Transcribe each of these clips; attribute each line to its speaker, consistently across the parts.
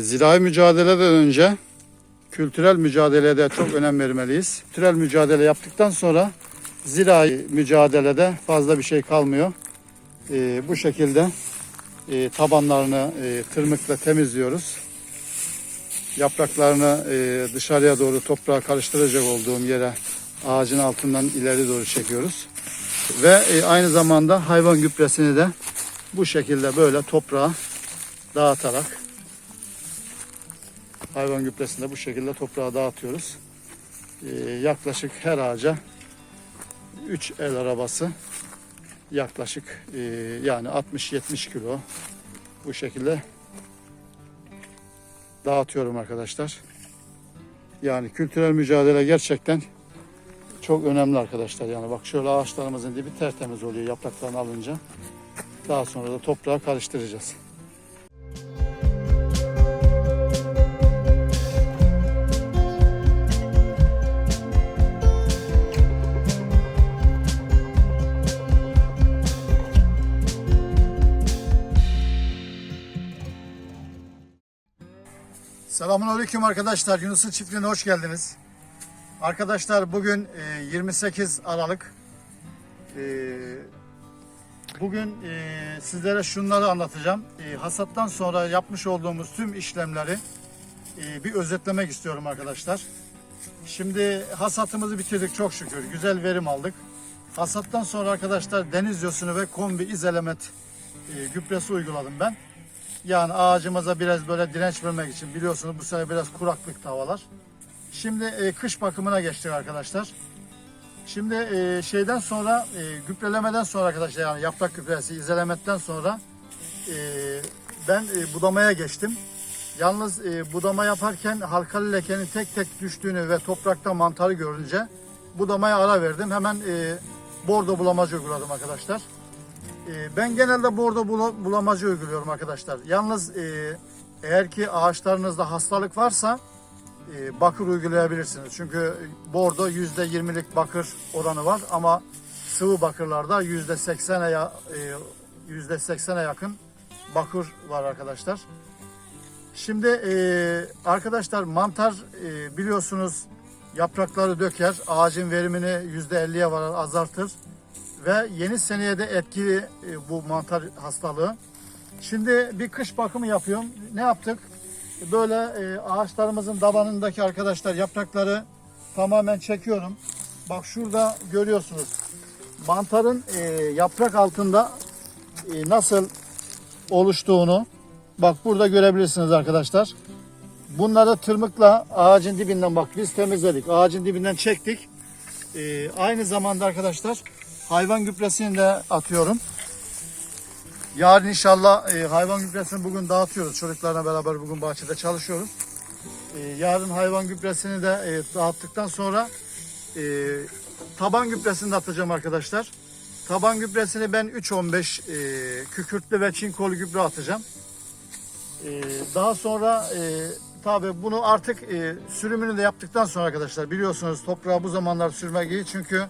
Speaker 1: Zirai mücadeleden önce kültürel mücadeleye de çok önem vermeliyiz. Kültürel mücadele yaptıktan sonra zirai mücadelede fazla bir şey kalmıyor. Ee, bu şekilde e, tabanlarını e, tırmıkla temizliyoruz. Yapraklarını e, dışarıya doğru toprağa karıştıracak olduğum yere ağacın altından ileri doğru çekiyoruz. Ve e, aynı zamanda hayvan gübresini de bu şekilde böyle toprağa dağıtarak hayvan gübresini bu şekilde toprağa dağıtıyoruz. Ee, yaklaşık her ağaca 3 el arabası yaklaşık e, yani 60-70 kilo bu şekilde dağıtıyorum arkadaşlar. Yani kültürel mücadele gerçekten çok önemli arkadaşlar. Yani bak şöyle ağaçlarımızın dibi tertemiz oluyor yapraklarını alınca. Daha sonra da toprağa karıştıracağız. Selamun Aleyküm arkadaşlar. Yunus'un çiftliğine hoş geldiniz. Arkadaşlar bugün e, 28 Aralık. E, Bugün e, sizlere şunları anlatacağım. E, hasattan sonra yapmış olduğumuz tüm işlemleri e, bir özetlemek istiyorum arkadaşlar. Şimdi hasatımızı bitirdik çok şükür. Güzel verim aldık. Hasattan sonra arkadaşlar deniz yosunu ve kombi izelemet e, gübresi uyguladım ben. Yani ağacımıza biraz böyle direnç vermek için biliyorsunuz bu sene biraz kuraklık havalar. Şimdi e, kış bakımına geçtik arkadaşlar. Şimdi e, şeyden sonra e, gübrelemeden sonra arkadaşlar yani yaprak gübresi izelemetten sonra e, ben e, budamaya geçtim. Yalnız e, budama yaparken halkalı lekenin tek tek düştüğünü ve toprakta mantarı görünce budamaya ara verdim. Hemen e, bordo bulamacı uyguladım arkadaşlar. E, ben genelde bordo bula- bulamacı uyguluyorum arkadaşlar. Yalnız e, eğer ki ağaçlarınızda hastalık varsa e, bakır uygulayabilirsiniz. Çünkü bordo %20'lik bakır oranı var ama sıvı bakırlarda %80'e ya- e, %80'e yakın bakır var arkadaşlar. Şimdi e, arkadaşlar mantar biliyorsunuz yaprakları döker, ağacın verimini %50'ye varar azaltır ve yeni seneye de etkili e, bu mantar hastalığı. Şimdi bir kış bakımı yapıyorum. Ne yaptık? Böyle e, ağaçlarımızın dabanındaki arkadaşlar yaprakları tamamen çekiyorum. Bak şurada görüyorsunuz. Mantarın e, yaprak altında nasıl oluştuğunu bak burada görebilirsiniz arkadaşlar. Bunları tırmıkla ağacın dibinden bak biz temizledik. Ağacın dibinden çektik. E, aynı zamanda arkadaşlar hayvan gübresini de atıyorum. Yarın inşallah e, hayvan gübresini bugün dağıtıyoruz. Çocuklarla beraber bugün bahçede çalışıyoruz. E, yarın hayvan gübresini de e, dağıttıktan sonra e, taban gübresini de atacağım arkadaşlar. Taban gübresini ben 3.15 e, kükürtlü ve çinkolu gübre atacağım. E, daha sonra e, tabi bunu artık e, sürümünü de yaptıktan sonra arkadaşlar biliyorsunuz toprağa bu zamanlar sürmek iyi çünkü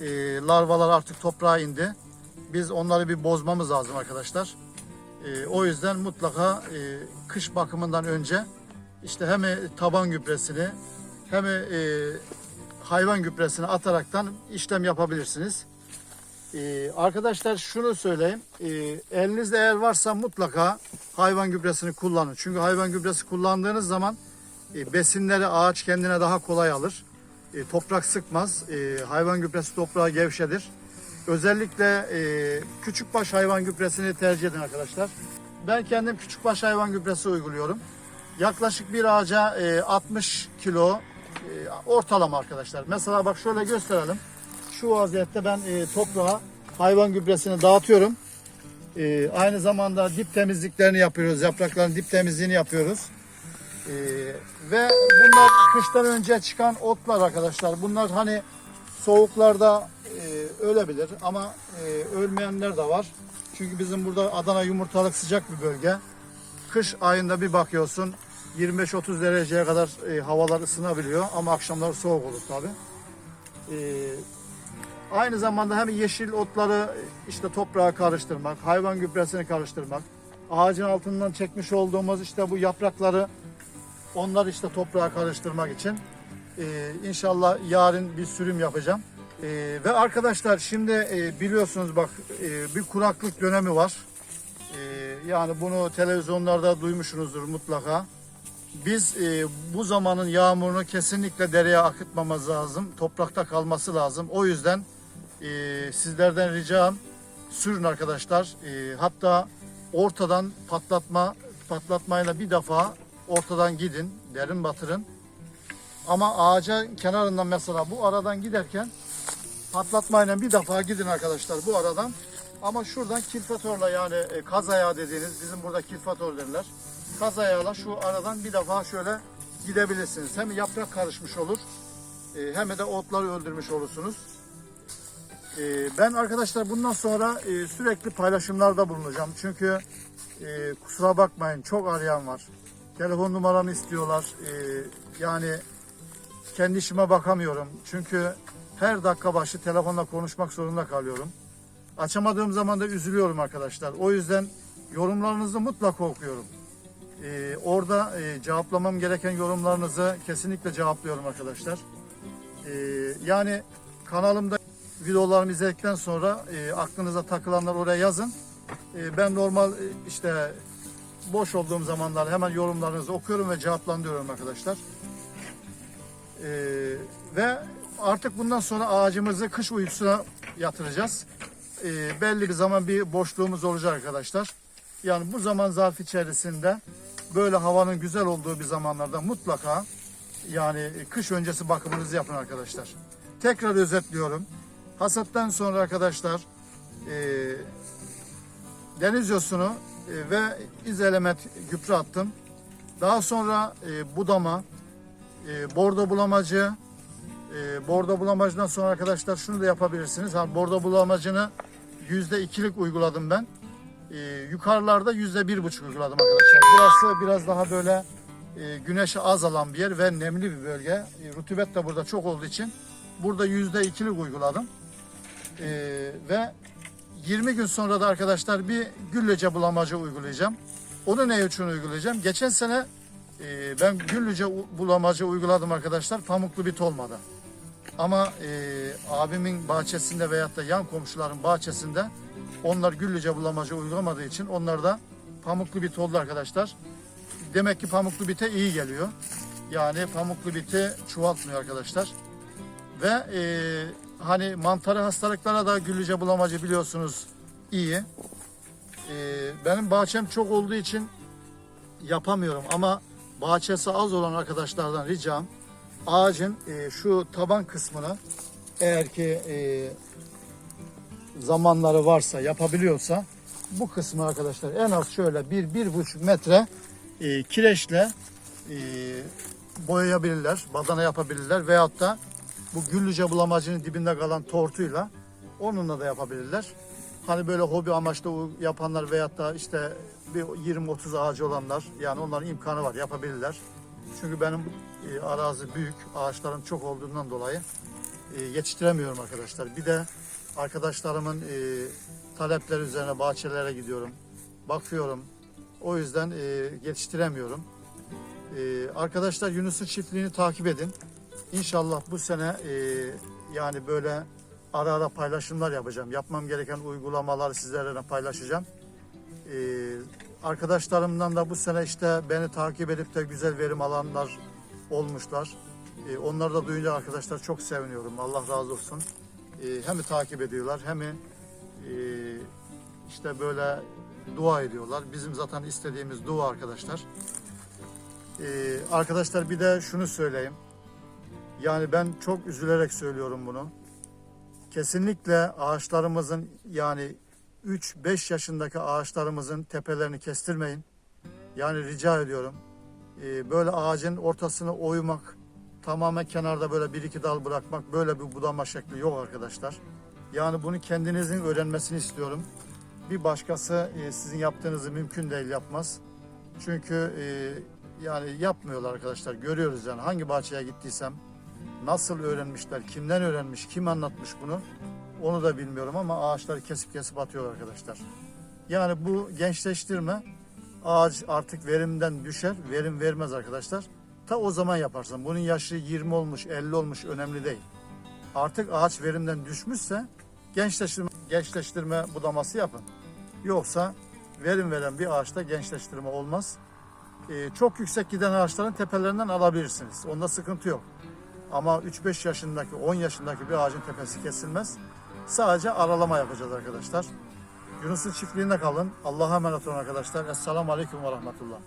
Speaker 1: e, larvalar artık toprağa indi. Biz onları bir bozmamız lazım arkadaşlar. E, o yüzden mutlaka e, kış bakımından önce işte hem e, taban gübresini hem e, hayvan gübresini ataraktan işlem yapabilirsiniz. E, arkadaşlar şunu söyleyeyim. E, elinizde eğer varsa mutlaka hayvan gübresini kullanın. Çünkü hayvan gübresi kullandığınız zaman e, besinleri ağaç kendine daha kolay alır. E, toprak sıkmaz. E, hayvan gübresi toprağı gevşedir. Özellikle e, küçükbaş hayvan gübresini tercih edin arkadaşlar. Ben kendim küçükbaş hayvan gübresi uyguluyorum. Yaklaşık bir ağaca e, 60 kilo e, ortalama arkadaşlar. Mesela bak şöyle gösterelim. Şu vaziyette ben e, toprağa hayvan gübresini dağıtıyorum. E, aynı zamanda dip temizliklerini yapıyoruz. Yaprakların dip temizliğini yapıyoruz. E, ve bunlar kıştan önce çıkan otlar arkadaşlar. Bunlar hani soğuklarda e, ölebilir ama e, ölmeyenler de var. Çünkü bizim burada Adana yumurtalık sıcak bir bölge. Kış ayında bir bakıyorsun 25-30 dereceye kadar e, havalar ısınabiliyor ama akşamları soğuk olur tabi. E, aynı zamanda hem yeşil otları işte toprağa karıştırmak, hayvan gübresini karıştırmak, ağacın altından çekmiş olduğumuz işte bu yaprakları onlar işte toprağa karıştırmak için e, inşallah yarın bir sürüm yapacağım. E, ve arkadaşlar şimdi e, biliyorsunuz bak e, bir kuraklık dönemi var. E, yani bunu televizyonlarda duymuşsunuzdur mutlaka. Biz e, bu zamanın yağmurunu kesinlikle dereye akıtmamız lazım. Toprakta kalması lazım. O yüzden e, sizlerden ricam sürün arkadaşlar. E, hatta ortadan patlatma patlatmayla bir defa ortadan gidin. Derin batırın. Ama ağaca kenarından mesela bu aradan giderken patlatmayla bir defa gidin arkadaşlar bu aradan. Ama şuradan kilfatörle yani e, kaz ayağı dediğiniz bizim burada kilfatör derler. Kaz ayağıyla şu aradan bir defa şöyle gidebilirsiniz. Hem yaprak karışmış olur e, hem de otları öldürmüş olursunuz. E, Ben arkadaşlar bundan sonra sürekli paylaşımlarda bulunacağım. Çünkü kusura bakmayın çok arayan var. Telefon numaramı istiyorlar. E, Yani kendi işime bakamıyorum. Çünkü her dakika başı telefonla konuşmak zorunda kalıyorum. Açamadığım zaman da üzülüyorum arkadaşlar. O yüzden yorumlarınızı mutlaka okuyorum. Ee, orada e, cevaplamam gereken yorumlarınızı kesinlikle cevaplıyorum arkadaşlar. Ee, yani kanalımda videolarımı izledikten sonra e, aklınıza takılanlar oraya yazın. E, ben normal e, işte boş olduğum zamanlar hemen yorumlarınızı okuyorum ve cevaplandırıyorum arkadaşlar. Ee, ve artık bundan sonra ağacımızı kış uykusuna yatıracağız. Ee, belli bir zaman bir boşluğumuz olacak arkadaşlar. Yani bu zaman zarfı içerisinde böyle havanın güzel olduğu bir zamanlarda mutlaka yani kış öncesi bakımınızı yapın arkadaşlar. Tekrar özetliyorum. Hasattan sonra arkadaşlar e, deniz yosunu e, ve izelement gübre attım. Daha sonra e, budama, e, bordo bulamacı, e, bordo bulamacından sonra arkadaşlar şunu da yapabilirsiniz. Ha, bordo bulamacını yüzde ikilik uyguladım ben. E, yukarılarda yüzde bir buçuk uyguladım arkadaşlar. Burası biraz daha böyle e, güneşe az alan bir yer ve nemli bir bölge. E, rutubet de burada çok olduğu için burada yüzde ikilik uyguladım. E, ve 20 gün sonra da arkadaşlar bir güllece bulamacı uygulayacağım. Onu ne için uygulayacağım? Geçen sene e, ben güllece bulamacı uyguladım arkadaşlar. Pamuklu bit olmadı. Ama e, abimin bahçesinde veyahut da yan komşuların bahçesinde onlar güllece bulamacı uygulamadığı için onlar da pamuklu bit oldu arkadaşlar. Demek ki pamuklu bite iyi geliyor. Yani pamuklu biti çoğaltmıyor arkadaşlar. Ve e, hani mantarı hastalıklara da güllüce bulamacı biliyorsunuz iyi. E, benim bahçem çok olduğu için yapamıyorum ama bahçesi az olan arkadaşlardan ricam ağacın e, şu taban kısmını eğer ki e, zamanları varsa yapabiliyorsa bu kısmı arkadaşlar en az şöyle bir bir buçuk metre e, kireçle e, boyayabilirler, badana yapabilirler veyahut da bu güllüce bulamacının dibinde kalan tortuyla onunla da yapabilirler. Hani böyle hobi amaçlı yapanlar veyahut da işte bir 20-30 ağacı olanlar yani onların imkanı var yapabilirler. Çünkü benim e, arazi büyük, ağaçların çok olduğundan dolayı e, yetiştiremiyorum arkadaşlar. Bir de arkadaşlarımın e, talepleri üzerine bahçelere gidiyorum, bakıyorum. O yüzden e, yetiştiremiyorum. Arkadaşlar Yunus'un çiftliğini takip edin. İnşallah bu sene e, yani böyle ara ara paylaşımlar yapacağım. Yapmam gereken uygulamaları sizlerle paylaşacağım. E, arkadaşlarımdan da bu sene işte beni takip edip de güzel verim alanlar olmuşlar. E, onları da duyunca arkadaşlar çok seviniyorum. Allah razı olsun. E, hem takip ediyorlar hem e, işte böyle dua ediyorlar. Bizim zaten istediğimiz dua arkadaşlar. E, arkadaşlar bir de şunu söyleyeyim. Yani ben çok üzülerek söylüyorum bunu. Kesinlikle ağaçlarımızın yani 3-5 yaşındaki ağaçlarımızın tepelerini kestirmeyin. Yani rica ediyorum. Ee, böyle ağacın ortasını oymak, tamamen kenarda böyle bir iki dal bırakmak böyle bir budama şekli yok arkadaşlar. Yani bunu kendinizin öğrenmesini istiyorum. Bir başkası e, sizin yaptığınızı mümkün değil yapmaz. Çünkü e, yani yapmıyorlar arkadaşlar. Görüyoruz yani hangi bahçeye gittiysem nasıl öğrenmişler, kimden öğrenmiş, kim anlatmış bunu onu da bilmiyorum ama ağaçları kesip kesip atıyorlar arkadaşlar. Yani bu gençleştirme ağaç artık verimden düşer, verim vermez arkadaşlar. Ta o zaman yaparsan. Bunun yaşı 20 olmuş, 50 olmuş önemli değil. Artık ağaç verimden düşmüşse gençleştirme, gençleştirme budaması yapın. Yoksa verim veren bir ağaçta gençleştirme olmaz. Ee, çok yüksek giden ağaçların tepelerinden alabilirsiniz. Onda sıkıntı yok. Ama 3-5 yaşındaki, 10 yaşındaki bir ağacın tepesi kesilmez. Sadece aralama yapacağız arkadaşlar. Yunus'un çiftliğinde kalın. Allah'a emanet olun arkadaşlar. Esselamu Aleyküm ve Rahmetullah.